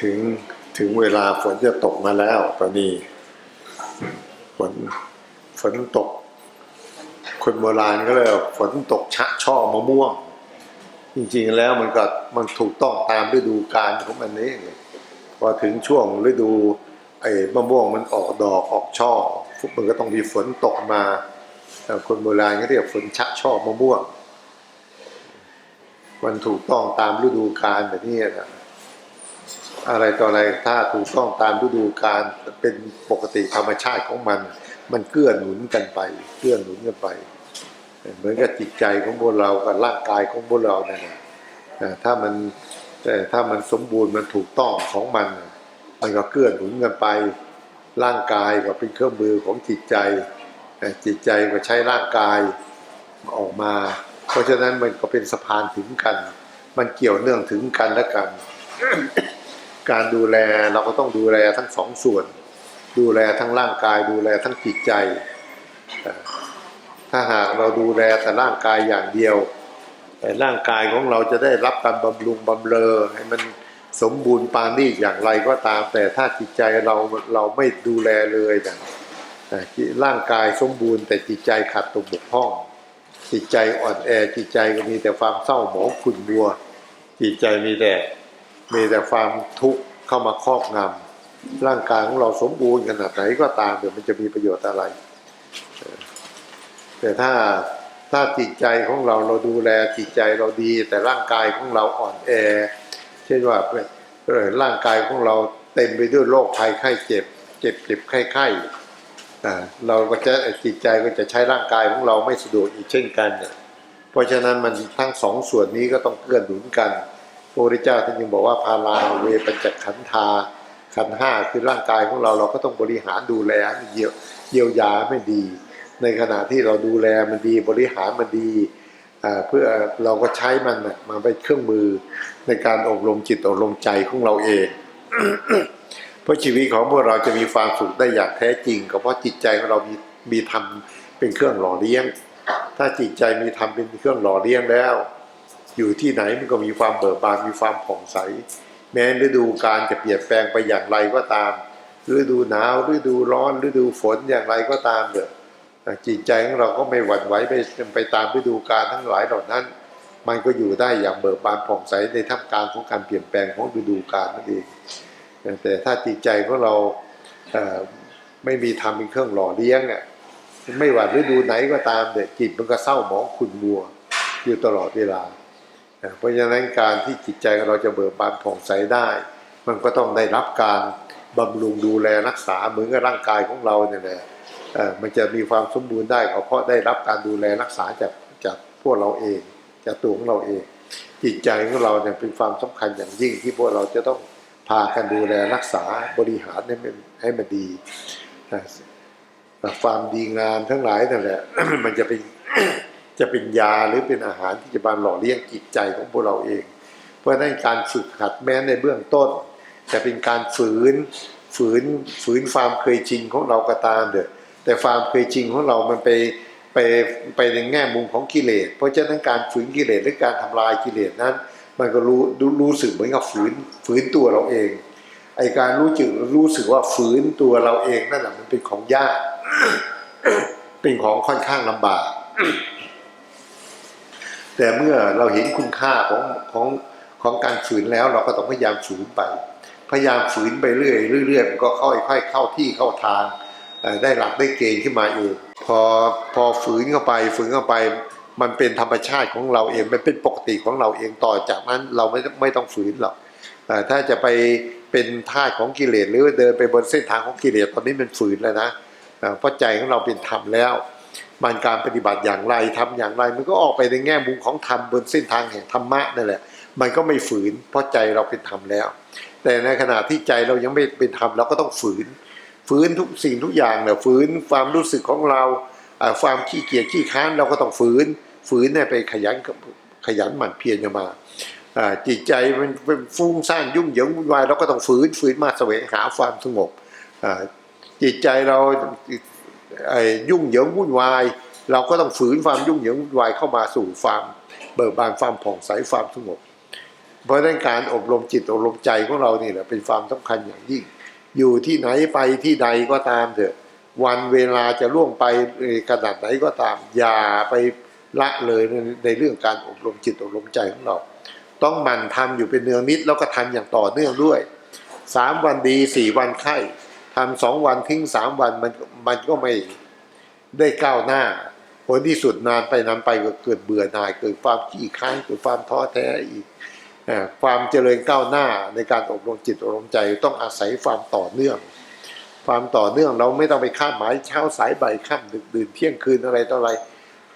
ถึงถึงเวลาฝนจะตกมาแล้ว ตอนนี้ ฝนฝนตก คนโบราณก็เลยกฝนตกชะช่อมะม่วง จริงๆแล้วมันก็มันถูกต้องตามฤดูกาลของมันนี่พอถึงช่วงฤดูไอ้มะม่วงมันออกดอกออกช่อมันก็ต้องมีฝนตกมาคนโบราณก็เรียกฝนชะช่อมะม่วง มันถูกต้องตามฤดูกาลแบบนี้นะ อะไรต่ออะไรถ้าถูกต้องตามฤดูกาลเป็นปกติธรรมชาติของมัน มันเกื้อหนุนกันไปเกื้อหนุนกันไป เหมือนกับจิตใจของพวกเรากับร่างกายของพวกเราเนี่ยถ้ามันแต่ถ้ามันสมบูรณ์มันถูกต้องของมัน มันก็เกื้อหนุนกันไป ร่างกายก็เป็นเครื่องมือของจิตใจ จิตใจก็ใช้ร่างกายออกมา เพราะฉะนั้นมันก็เป็นสะพานถึงกัน มันเกี่ยวเนื่องถึงกันและกัน การดูแลเราก็ต้องดูแลทั้งสองส่วน ดูแลทั้งร่างกายดูแลทั้งจิตใจ ถ้าหากเราดูแลแต่ร่างกายอย่างเดียว แต่ร่างกายของเราจะได้รับการบำรุงบำเรอให้มันสมบูรณ์ปานนี้อย่างไรก็ตาม แต่ถ้าจิตใจเราเราไม่ดูแลเลยนะอ่าร่างกายสมบูรณ์แต่จิตใจขาดตกบกพร่อง จิตใจอ่อนแอจิตใจก็มีแต่ความเศร้าหมองขุ่นมัว จิตใจมีแต่ มีแต่ความทุกข์เข้ามาครอบงำร่างกายของเราสมบูรณ์ขนาดไหนก็ตามเดี๋ยวมันจะมีประโยชน์อะไร แต่ถ้าถ้าจิตใจของเราเราดูแลจิตใจเราดี แต่ร่างกายของเราอ่อนแอ เช่นว่าเออร่างกายของเราเต็มไปด้วยโรคภัยไข้เจ็บ เจ็บเจ็บไข้ไข้อ่เราก็จะจิตใจก็จะใช้ร่างกายของเราไม่สะดวกอีกเช่นกันเนี่ยเพราะฉะนั้นมันทั้งสองส่วนนี้ก็ต้องเกื้อหนุนกัน ระพุทธเจ้าท่านยังบอกว่าพาลาเวปัญจขันธาขันห้าคือร่างกายของเราเราก็ต้องบริหารดูแลเยียวเยียวยาไม่ดี ในขณะที่เราดูแลมันดีบริหารมันดีเพื่อเราก็ใช้มันมาเป็นเครื่องมือในการอบรมจิตอบรมใจของเราเอง เพราะชีวิตของพวกเราจะมีความสุขได้อย่างแท้จริง ก็เพราะจิตใจของเรามีมีธรรมเป็นเครื่องหล่อเลี้ยง ถ้าจิตใจมีธรรมเป็นเครื่องหล่อเลี้ยงแล้ว อยู่ที่ไหนมันก็มีความเบิกบานมีความผ่องใส แม้ฤดูการจะเปลี่ยนแปลงไปอย่างไรก็ตาม ฤดูหนาวฤดูร้อนฤดูฝนอย่างไรก็ตามเถอะจิตใจของเราก็ไม่หวั่นไหวไปไปตามฤดูกาลทั้งหลายเหล่านั้น มันก็อยู่ได้อย่างเบิกบานผ่องใสในท่ามกลางของการเปลี่ยนแปลงของฤดูกาลนั่นเองแต่ถ้าจิตใจของเราไม่มีธรรมเป็นเครื่องหล่อเลี้ยงอะไม่ว่าฤดูไหนก็ตามเด็กจิตมันก็เศร้าหมองขุ่นมัวอยู่ตลอดเวลา เพราะฉะนั้นการที่จิตใจของเราจะเบิกบานผ่องใสได้ มันก็ต้องได้รับการบำรุงดูแลรักษาเหมือนกับร่างกายของเราเนี่ยแหละมันจะมีความสมบูรณ์ได้เพราะได้รับการดูแลรักษาจากจากพวกเราเองจากตัวของเราเอง จิตใจของเราเนี่ยเป็นความสำคัญอย่างยิ่งที่พวกเราจะต้องพากันดูแลรักษาบริหารให้มันให้มันดีความดีงามทั้งหลายนั่นแหละมันจะเป็น จะเป็นยาหรือเป็นอาหารที่จะมาหล่อเลี้ยงจิตใจของพวกเราเอง เพราะนั้นการฝึกหัดแม้ในเบื้องต้น จะเป็นการฝืนฝืนฝืนความเคยชินของเราก็ตามเด้อแต่ความเคยชินของเรามันไปไปไปในแง่มุมของกิเลส เพราะฉะนั้นการฝืนกิเลสหรือการทำลายกิเลสนั้น มันก็รู้รู้รู้สึกเหมือนกับฝืนฝืนตัวเราเองไอการรู้จึกรู้สึกว่าฝืนตัวเราเองนั่นแหละมันเป็นของยาก เป็นของค่อนข้างลำบาก แต่เมื่อเราเห็นคุณค่าของของของการฝืนแล้วเราก็ต้องพยายามฝืนไป พยายามฝืนไปเรื่อยเรื่อยมันก็ค่อยๆเข้าที่เข้าทางได้หลักได้เกณฑ์ขึ้นมาเองพอพอฝืนเข้าไปฝืนเข้าไป มันเป็นธรรมชาติของเราเองมันเป็นปกติของเราเองต่อจากนั้นเราไม่ไม่ต้องฝืนหรอกเอ่ถ้าจะไปเป็นท่าของกิเลสหรือเดินไปบนเส้นทางของกิเลสตอนนี้มันฝืนแล้วนะเพราะใจของเราเป็นธรรมแล้ว มันการปฏิบัติอย่างไรทำอย่างไร มันก็ออกไปในแง่มุมของธรรมบนเส้นทางแห่งธรรมะนั่นแหละ มันก็ไม่ฝืน เพราะใจเราเป็นธรรมแล้ว แต่ในขณะที่ใจเรายังไม่เป็นธรรมเราก็ต้องฝืน ฝืนทุกสิ่งทุกอย่างเนี่ยฝืนความรู้สึกของเราความขี้เกียจขี้ค้านเราก็ต้องฝืน ฝืนเนี่ยไปขยันขยันหมั่นเพียรกันมาจิตใจมันเป็นฟุ้งซ่านยุ่งเหยิงวุ่นวายเราก็ต้องฝืนฝืนมาแสวงหาความสงบจิตใจเรา ยุ่งเหยิงวุ่นวาย เราก็ต้องฝืนความยุ่งเหยิงวุ่นวายเข้ามาสู่ความเบิกบานความผ่องใสความสงบ เพราะนั้นการอบรมจิตอบรมใจของเรานี่แหละเป็นความสำคัญอย่างยิ่ง อยู่ที่ไหนไปที่ใดก็ตามเถอะ วันเวลาจะล่วงไปขนาดไหนก็ตาม อย่าไปละเลยในเรื่องการอบรมจิตอบรมใจของเรา ต้องหมั่นทำอยู่เป็นเนืองนิดแล้วก็ทำอย่างต่อเนื่องด้วยสามวันดีสี่วันไข้ ทำสองวันทิ้งสามวันมันมันก็ไม่ได้ก้าวหน้า ผลที่สุดนานไปนานไปก็เกิดเบื่อหน่ายเกิดความขี้ค้านเกิดความท้อแท้อีกความเจริญก้าวหน้าในการอบรมจิตอบรมใจต้องอาศัยความต่อเนื่อง ความต่อเนื่องเราไม่ต้องไปคาดหมายเช้าสายบ่ายค่ำดึกดื่นเที่ยงคืนอะไรต่ออะไร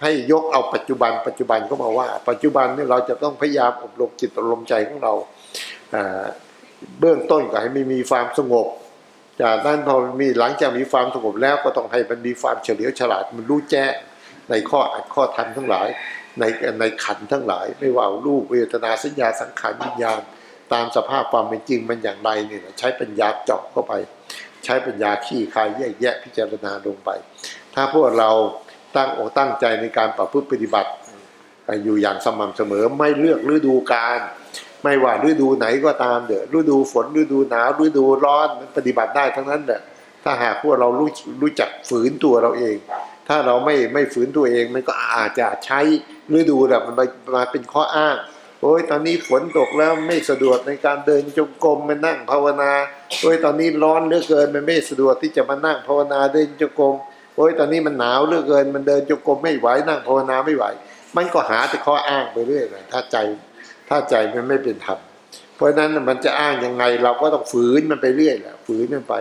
ให้ยกเอาปัจจุบัน ปัจจุบันก็มาว่า ปัจจุบันนี่เราจะต้องพยายามอบรมจิตอบรมใจของเราอ่าเบื้องต้นก็ให้ไม่มีความสงบ จากนั้นพอมีหลังจากมีความสงบแล้วก็ต้องให้มันมีความเฉลียวฉลาดมันรู้แจ้งในข้ออัดข้อธรรมทั้งหลาย ในในขันทั้งหลาย ไม่ว่ารูปเวทนาสัญญาสังขารวิญญาณ ตามสภาพความเป็นจริงมันอย่างไรเนี่ยใช้ปัญญาเจาะเข้าไป ใช้ปัญญาขี้คายแยกแยะพิจารณาลงไป ถ้าพวกเราตั้งอกตั้งใจในการประพฤติปฏิบัติ อยู่อย่างสม่ำเสมอไม่เลือกฤดูกาล ไม่ว่าฤดูไหนก็ตามเด้อฤดูฝนฤดูหนาวฤดูร้อนปฏิบัติได้ทั้งนั้นแหละถ้าหากพวกเรารู้รู้จักฝืนตัวเราเอง ถ้าเราไม่ไม่ฝืนตัวเองมันก็อาจจะใช้ฤดูแบบมันมามาเป็นข้ออ้างโอ้ยตอนนี้ฝนตกแล้วไม่สะดวกในการเดินจงกรมมานั่งภาวนาโอ้ยตอนนี้ร้อนเหลือเกินมันไม่สะดวกที่จะมานั่งภาวนาเดินจงกรมโอ้ยตอนนี้มันหนาวเหลือเกิน มันเดินจงกรมไม่ไหวนั่งภาวนาไม่ไหว มันก็หาแต่ข้ออ้างไปเรื่อยเลยถ้าใจ ถ้าใจมันไม่เป็นธรรมเพราะฉะนั้นมันจะอ้างยังไง เราก็ต้องฝืนมันไปเรื่อยแหละฝืนมันไป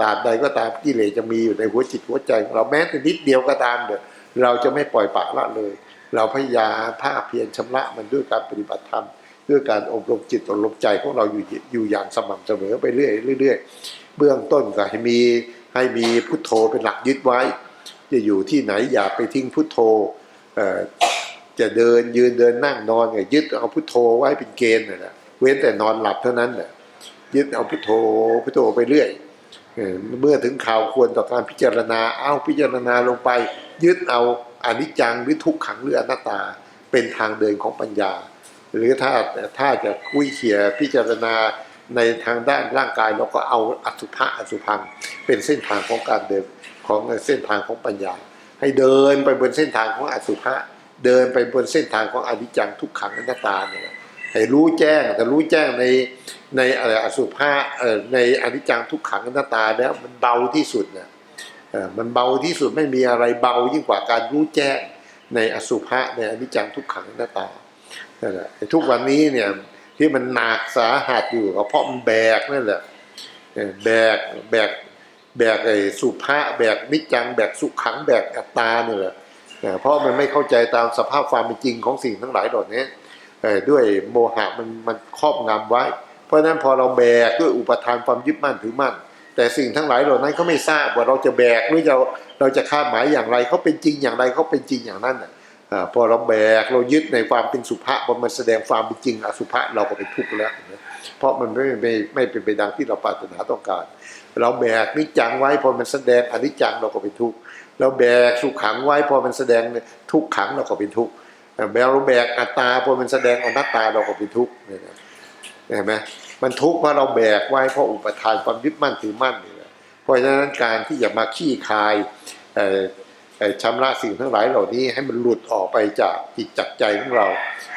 ตราบใดก็ตามกิเลสจะมีอยู่ในหัวจิตหัวใจของเราแม้แต่นิดเดียวก็ตามเถอะเราจะไม่ปล่อยปละละเลย เราพยายามภาคเพียรชำระมันด้วยการปฏิบัติธรรมด้วยการอบรมจิตอบรมใจของเราอยู่อยู่อย่างสม่ำเสมอไปเรื่อยเรื่อยเบื้องต้นก็ให้มีให้มีพุทโธเป็นหลักยึดไว้ จะอยู่ที่ไหนอย่าไปทิ้งพุทโธ จะเดินยืนเดินนั่งนอนก็ยึดเอาพุทโธไว้เป็นเกณฑ์นะนะเว้นแต่นอนหลับเท่านั้นแหละยึดเอาพุทโธพุทโธไปเรื่อยเออเมื่อถึงข่าวควรต่อการพิจารณาเอาพิจารณาลงไป ยึดเอาอนิจจังหรือทุกขังหรืออนัตตา เป็นทางเดินของปัญญา หรือถ้าถ้าจะคุยเขี่ยพิจารณาในทางด้านร่างกายเราก็เอาอสุภะอสุพังเป็นเส้นทางของการเดินของเส้นทางของปัญญา ให้เดินไปบนเส้นทางของอสุภะ เดินไปบนเส้นทางของอนิจจังทุกขังอนัตตาเนี่ยให้รู้แจ้งแต่รู้แจ้งในในอะไรอสุภะในอนิจจังทุกขังอนัตตาแล้วมันเบาที่สุดเนี่ยมันเบาที่สุดไม่มีอะไรเบายิ่งกว่าการรู้แจ้งในอสุภะในอนิจจังทุกขังอนัตตานั่นแหละทุกวันนี้เนี่ยที่มันหนักสาหัสอยู่ก็เพราะมันแบกนั่นแหละแบกแบกแบกไอ้สุภาแบกนิจจังแบกสุขังแบกอัตตาเนี่ยแหละ เพราะมันไม่เข้าใจตามสภาพความเป็นจริงของสิ่งทั้งหลายเหล่านี้ด้วยโมหะมันมันครอบงำไว้ เพราะฉะนั้นพอเราแบกด้วยอุปทานความยึดมั่นถือมั่น แต่สิ่งทั้งหลายเหล่านั้นเขาไม่ทราบว่าเราจะแบกหรือเราเราจะคาดหมายอย่างไรเขาเป็นจริงอย่างไรเขาเป็นจริงอย่างนั้นอพอเราแบกเรายึดในความเป็นสุภาพมันแสดงความเป็นจริงอสุภะเราก็เป็นทุกข์แล้วเพราะมันไม่ไม่ไม่เป็นไปดังที่เราปรารถนาต้องการ เราแบกนิจจังไว้พอมันแสดงอนิจจังเราก็เป็นทุกข์ เราแบกสุขขังไว้พอมันแสดงทุกขังเราก็เป็นทุกข์แบกเราแบกอัตตาพอมันแสดงอนัตตาเราก็เป็นทุกข์เนี่ยเห็นไหมมันทุกข์เพราะเราแบกไว้เพราะอุปทานความยึดมั่นถือมั่นนี่แหละเพราะฉะนั้นการที่จะมาขี้คายชำระสิ่งทั้งหลายเหล่านี้ให้มันหลุดออกไปจากจิตจากใจของเรา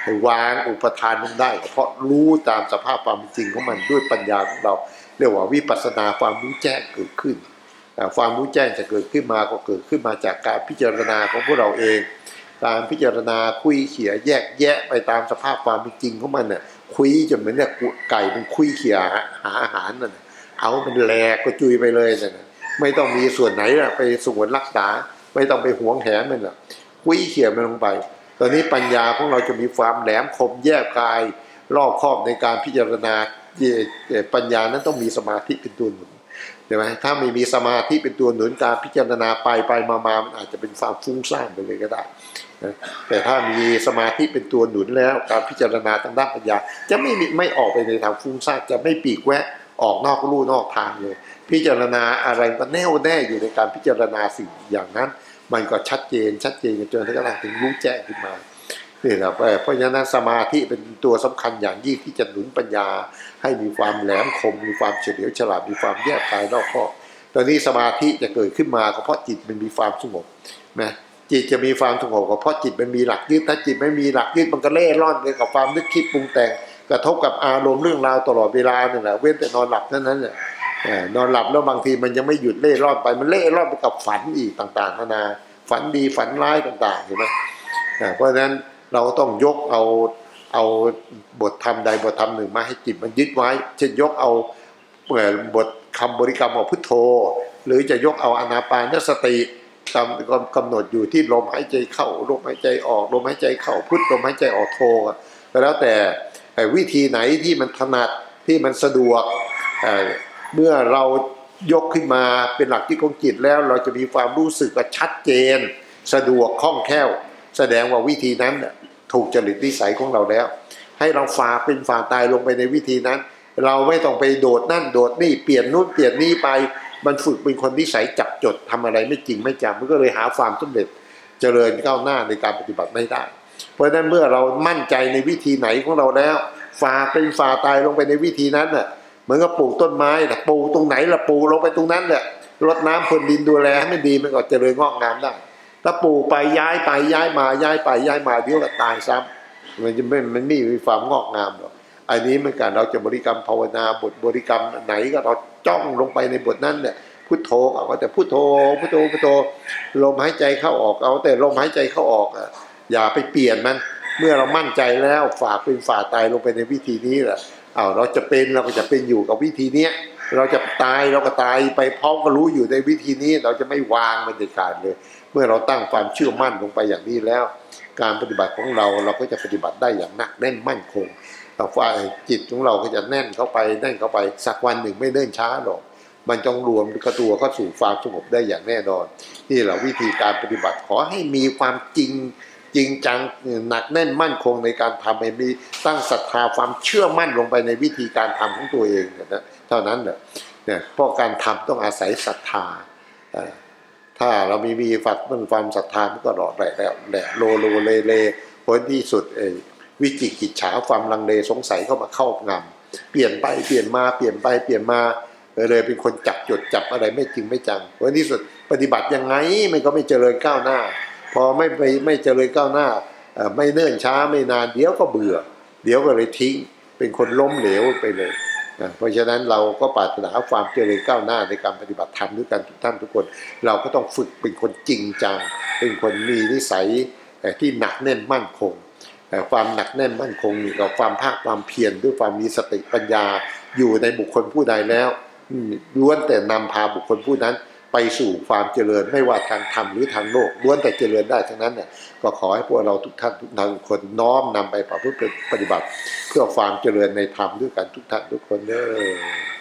ให้วางอุปทานมันได้ เพราะรู้ตามสภาพความเป็นจริงของมันด้วยปัญญาของเรา เรียกว่าวิปัสสนาความรู้แจ้งเกิดขึ้น ความรู้แจ้งจะเกิดขึ้นมาก็เกิดขึ้นมาจากการพิจารณาของพวกเราเอง การพิจารณาคุยเขี่ยแยกแยะไปตามสภาพความเป็นจริงของมันน่ะคุยจนเหมือนเนี่ยไก่มันคุยเขี่ยหาอาหารนั่นเอามันแหลกก็จุยไปเลยนั่นน่ะไม่ต้องมีส่วนไหนน่ะไปสงวนรักษา ไม่ต้องไปหวงแหนมันหรอกคุยเขี่ยมันลงไป ตอนนี้ปัญญาของเราจะมีความแหลมคมแยบกายรอบคอบในการพิจารณาปัญญานั้นต้องมีสมาธิเป็นตัวหนุน ช่ไหมถ้าไม่มีสมาธิเป็นตัวหนุนการพิจารณาไปไปมามามันอาจจะเป็นความฟุ้งซ่านไปเลยก็ได้นะแต่ถ้ามีสมาธิเป็นตัวหนุนแล้ว การพิจารณาทางด้านปัญญา จะไม่มีไม่ออกไปในทางฟุ้งซ่านจะไม่ปีกแวะออกนอกลู่นอกทางเลย พิจารณาอะไรก็แน่วแน่อยู่ในการพิจารณาสิ่งอย่างนั้น มันก็ชัดเจนชัดเจนจนกระทั่งถึงรู้แจ้งขึ้นมา นี่แหละเพราะฉะนั้นสมาธิเป็นตัวสำคัญอย่างยิ่งที่จะหนุนปัญญา ให้มีความแหลมคม มีความเฉลียวฉลาดมีความแยกกายรอบคอบตอนนี้สมาธิจะเกิดขึ้นมาก็เพราะจิตมันมีความสงบนะจิตจะมีความสงบก็เพราะจิตมันมีหลักยึดถ้าจิตไม่มีหลักยึดมันก็เล่ร่อนไปกับความนึกคิดปรุงแต่ง กระทบกับอารมณ์เรื่องราวตลอดเวลาเนี่ยแหละเว้นแต่นอนหลับเท่านั้นแหละเอ่อนอนหลับแล้วบางทีมันยังไม่หยุดเล่ร่อนไปมันเล่ร่อนไปกับฝันอีกต่างๆนานาฝันดีฝันร้ายต่างๆเห็นไหมเพราะฉะนั้น เราต้องยกเอาเอาบทธรรมใดบทธรรมหนึ่งมาให้จิตมันยึดไว้ เช่นยกเอาเบทคำบริกรรมของพุทโธ หรือจะยกเอาอนาปานสติกำกำหนดอยู่ที่ลมหายใจเข้าลมหายใจออกลมหายใจเข้าพุทลมหายใจออกโทก็แล้วแต่วิธีไหนที่มันถนัดที่มันสะดวกเเมื่อเรายกขึ้นมาเป็นหลักที่ของจิตแล้ว เราจะมีความรู้สึกว่าชัดเจน สะดวกคล่องแคล่ว แสดงว่าวิธีนั้น ถูกจริตนิสัยของเราแล้ว ให้เราฝ่าเป็นฝ่าตายลงไปในวิธีนั้น เราไม่ต้องไปโดดนั่นโดดนี่เปลี่ยนนู่นเปลี่ยนนี่ไป มันฝึกเป็นคนนิสัยจับจดทำอะไรไม่จริงไม่จำมันก็เลยหาความสำเร็จเจริญก้าวหน้าในการปฏิบัติไม่ได้ เพราะฉะนั้นเมื่อเรามั่นใจในวิธีไหนของเราแล้วฝ่าเป็นฝ่าตายลงไปในวิธีนั้นน่ะเหมือนกับปลูกต้นไม้แต่ปลูกตรงไหนละปลูกลงไปตรงนั้นแหละรดน้ำพรวนดินดูแลให้มันดีมันก็เจริญงอกงามได้ ถ้าปลูกไปย้ายไปย้ายมาย้ายไปย้ายมาเดี๋ยวก็ตายซ้ำมันจะไม่มันไม่มีความงอกงามหรอกอันนี้เหมือนกันเราจะบริกรรมภาวนาบทบริกรรมไหนก็เราจ้องลงไปในบทนั้นเนี่ยพุทโธเอาแต่พุทโธพุทโธพุทโธลมหายใจเข้าออกเอาแต่ลมหายใจเข้าออกอะอย่าไปเปลี่ยนมัน เมื่อเรามั่นใจแล้วฝากเป็นฝ่าตายลงไปในวิธีนี้แหละเอาเราจะเป็นเราก็จะเป็นอยู่กับวิธีเนี้ยเราจะตายเราก็ตายไปพร้อมก็รู้อยู่ในวิธีนี้ เราจะไม่วางมันเด็ดขาดเลย เมื่อเราตั้งความเชื่อมั่นลงไปอย่างนี้แล้ว การปฏิบัติของเราเราก็จะปฏิบัติได้อย่างหนักแน่นมั่นคงแต่ฝ่ายจิตของเราก็จะแน่นเข้าไปแน่นเข้าไปสักวันหนึ่งไม่เนิ่นช้าหรอกมันจงรวมกระตัวเข้าสู่ความสงบได้อย่างแน่นอน นี่แหละวิธีการปฏิบัติขอให้มีความจริงจริงจังหนักแน่นมั่นคงในการทำให้มีตั้งศรัทธาความเชื่อมั่นลงไปในวิธีการทำของตัวเองนะเท่านั้นแหละเนี่ยเพราะการทำต้องอาศัยศรัทธาอ ถ้าเรามีมีฝัดมันความศรัทธามันก็หลอดแหละแหละแหละโลโลเลเลผลที่สุดเอวิจิกิจฉาความลังเลสงสัยเข้ามาเข้างำเปลี่ยนไปเปลี่ยนมาเปลี่ยนไปเปลี่ยนมาเลยเป็นคนจับจดจับอะไรไม่จริงไม่จังผลที่สุดปฏิบัติยังไงมันก็ไม่เจริญก้าวหน้า พอไม่ไปไม่เจริญก้าวหน้าไม่เนิ่นช้าไม่นานเดี๋ยวก็เบื่อ เดี๋ยวก็เลยทิ้ง เป็นคนล้มเหลวไปเลย เพราะฉะนั้นเราก็ปรารถนาความเจริญก้าวหน้าในการปฏิบัติธรรมด้วยกันทุกท่านทุกคน เราก็ต้องฝึกเป็นคนจริงจังเป็นคนมีนิสัยที่หนักแน่นมั่นคงเอ่ความหนักแน่นมั่นคงนี่กับความภาคความเพียรด้วยความมีสติปัญญาอยู่ในบุคคลผู้ใดแล้วล้วนแต่นำพาบุคคลผู้นั้น ไปสู่ความเจริญไม่ว่าทางธรรมหรือทางโลกล้วนแต่เจริญได้ทั้งนั้นเนี่ยก็ขอให้พวกเราทุกท่านทุกท่านคนน้อมนำไปประพฤติปฏิบัติ เพื่อความเจริญในธรรมด้วยกันทุกท่านทุกคนเด้อ